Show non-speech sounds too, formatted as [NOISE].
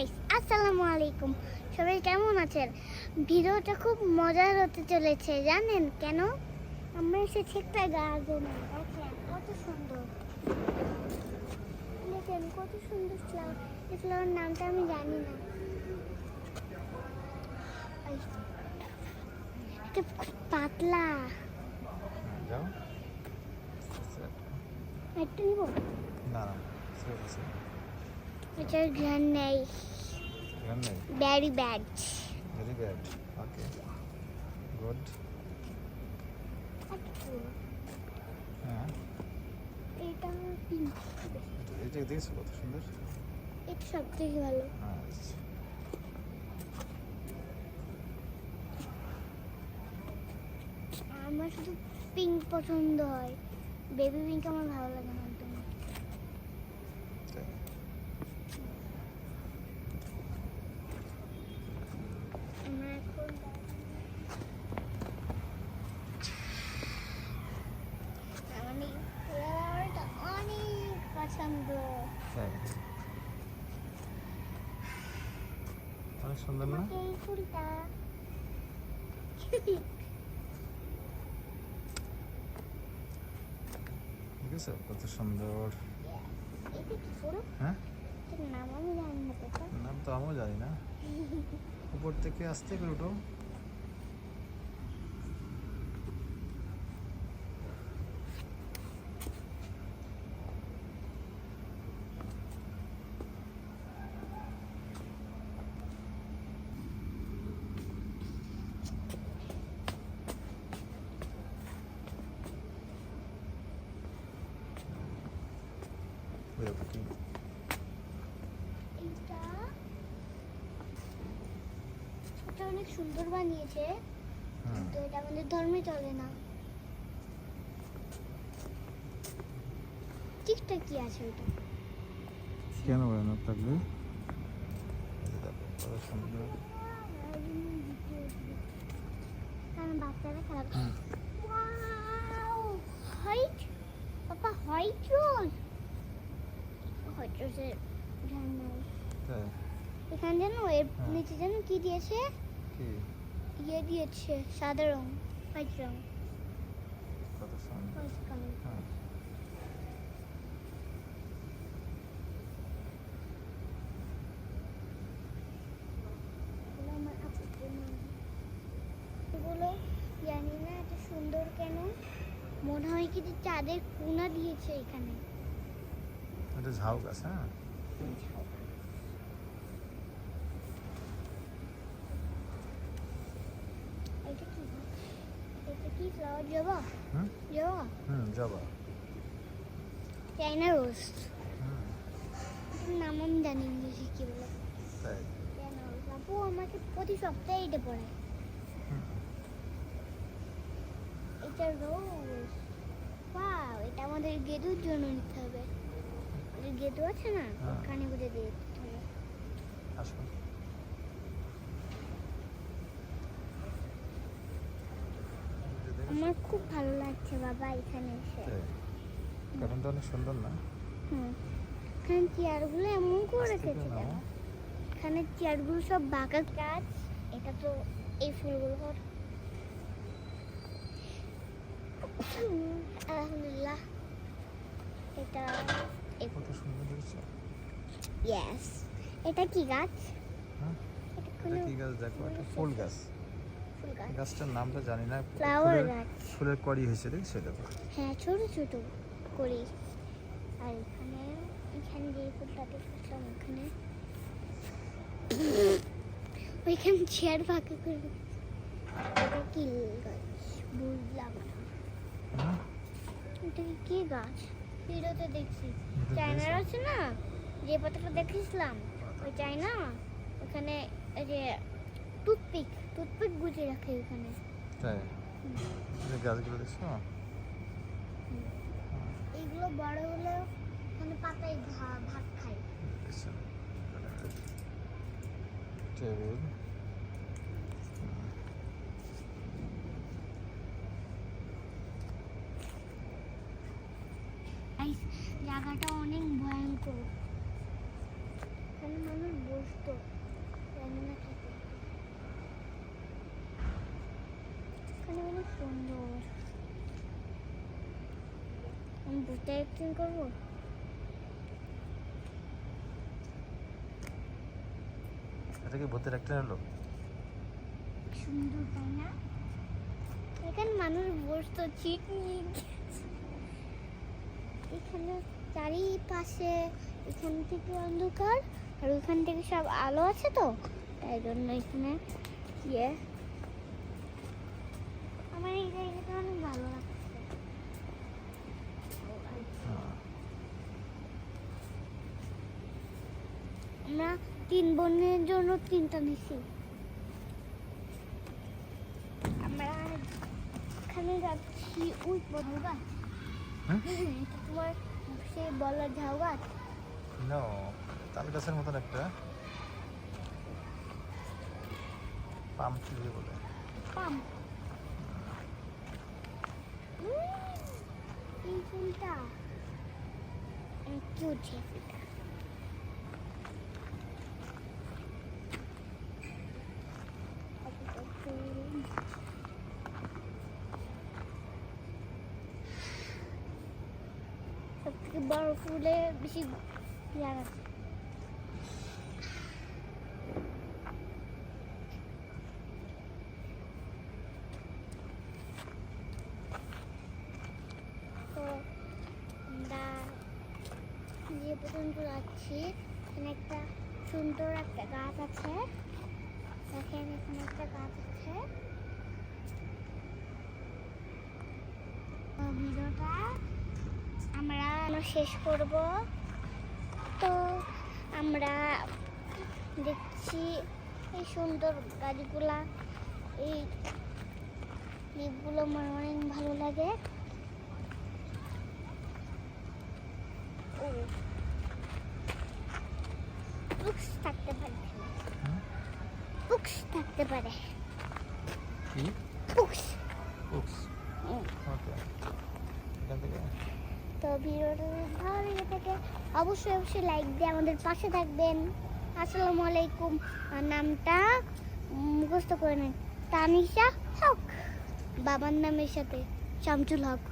Guys আসসালামু আলাইকুম সবাই কেমন আছেন? ভিডিওটা খুব মজার হতে চলেছে জানেন কেন? আমরা এসেছি একটা গার্ডেনে। দেখেন কত সুন্দর। দেখেন কত সুন্দর ফ্লাওয়ার এই ফ্লাওয়ার নামটা আমি জানি না। এটা খুব পাতলা। একটু নিব? না ঠিক ঘ্রাণ নেই। Bad very bad okay good হ্যাঁ এটা পিঙ্ক এটা- এটা কত সুন্দর এটা সব থেকে ভালো আমার শুধু পিঙ্ক পছন্দ হয়। বেবি পিঙ্ক আমার ভালো লাগে না একদম তাই। আমার এখন আমার এই ফ্লাওয়ারটা অনেক পছন্দ তাই অনেক সুন্দর না ফুলটা দেখেছ কত সুন্দর এটা কি ফুল হ্যাঁ নাম আমি জানি না কোথা নাম তো আমিও জানি না উপর থেকে আসতে করে উঠো ওই দেখো এটা অনেক সুন্দর বানিয়েছে। হুম। এটা আমাদের ধর্মে চলে না। ঠিকটা কি আছে ওটা? কেন বানানো থাকবে। এই যে দেখো, কত সুন্দর। কারণ বাচ্চারা খেলা। হোয়াইট? পাপা হোয়াইট এখানে জানো এর হ্যাঁ। নিচে জানো কি দিয়েছে? ইয়ে দিয়েছে সাদা রং হোয়াইট রং। হ্যাঁ। জানি না এত সুন্দর কেন। মনে হয় কি যে চাঁদের কোনা দিয়েছে এখানে। এটা ঝাউ গাছ হ্যাঁ জবা জবা হুম জবা চাইনা রোজ নাম আমি জানি ইংলিশে কি বলে আপু আমাকে প্রতি সপ্তাহে এটা হুম এটা রোজ ওয়াও এটা আমাদের গেদুর জন্য নিতে হবে গেদু আছে না? হ্যাঁ। ওখানে দিয়ে দিতে আসো? আমার খুব ভালো লাগছে বাবা এখানে এসে। কারণটা অনেক সুন্দর না? হুম। এখানে চেয়ারগুলো এমন করে রেখেছে। এখানে চেয়ারগুলো সব বাঁকা কাজ এটা তো এই ফুলগুলো আলহামদুলিল্লাহ। এটা কত সুন্দর দেখেছ ইয়েস এটা কি গাছ? হ্যাঁ এটা এটা কি গাছ? দেখো একটা ফুল গাছ। ফুল গাছ। গাছটার নামটা জানি না। ফ্লাওয়ার গাছ। ফুলের কড়ি হয়েছে দেখছ? দেখো হ্যাঁ ছোট ছোট করি আর এখানে এখানে যে ফুলটা দেখছিলাম ওখানে। ওইখানে চেয়ার ফাঁকা করে এটা কি গাছ? বুঝলাম না। এটা কি- কি গাছ? ভিডিওতে দেখছি। চায়নার আছে না? যে পাতাটা দেখেছিলাম ওই চায়না ওখানে যে টুথপিক টুথপিক গুছিয়ে রাখে ওখানে। তাই? গাছগুলো দেখছ? এইগুলো বড় হলে মানে পাতায় ভাত খায়। টেবিল। জায়গাটা অনেক ভয়ঙ্কর। এখানে মানুষ বসতো রান্না খেতে এখানে অনেক সুন্দর। আমি বুঝতে অ্যাক্টিং করব? হলো? সুন্দর তাই এখানে মানুষ বসতো চিট নিয়ে এখানে চারিপাশে এখান থেকে অন্ধকার আর ওইখান থেকে সব আলো আছে তো তাই জন্য এখানে ইয়ে। আমার এই জায়গাটা অনেক ভালো লাগছে। আমরা তিন বোনের জন্য তিনটা নিছি। আমরা এখানে যাচ্ছি ওই হুম? [LAUGHS] এটা তোমার সে বলার ঝাউ গাছ নো তাল গাছের মতন একটা। পাম ট্রি বলে। পাম। এই ফুলটা। কিউট ফুলটা সব থেকে বড় ফুলে বেশি ইয়ার আছে। যে পর্যন্ত যাচ্ছি। এখানে একটা সুন্দর একটা গাছ আছে। দেখেন এখানে একটা গাছ আছে। ভিডিওটা আমরা শেষ করব? তো আমরা দেখছি এই সুন্দর গাছগুলা এই দ্বীপগুলো আমার অনেক ভালো লাগে। বুকস থাকতে পারে? বুকস থাকতে পারে। বুকস ওকে এখান থেকে তো ভিডিওটা ভালো থাকে, অবশ্যই অবশ্যই লাইক দিয়ে আমাদের পাশে থাকবেন। আসসালামু আলাইকুম। নামটা মুখস্থ করে নেন, তানিশা হক। বাবার নামের সাথে শামসুল হক।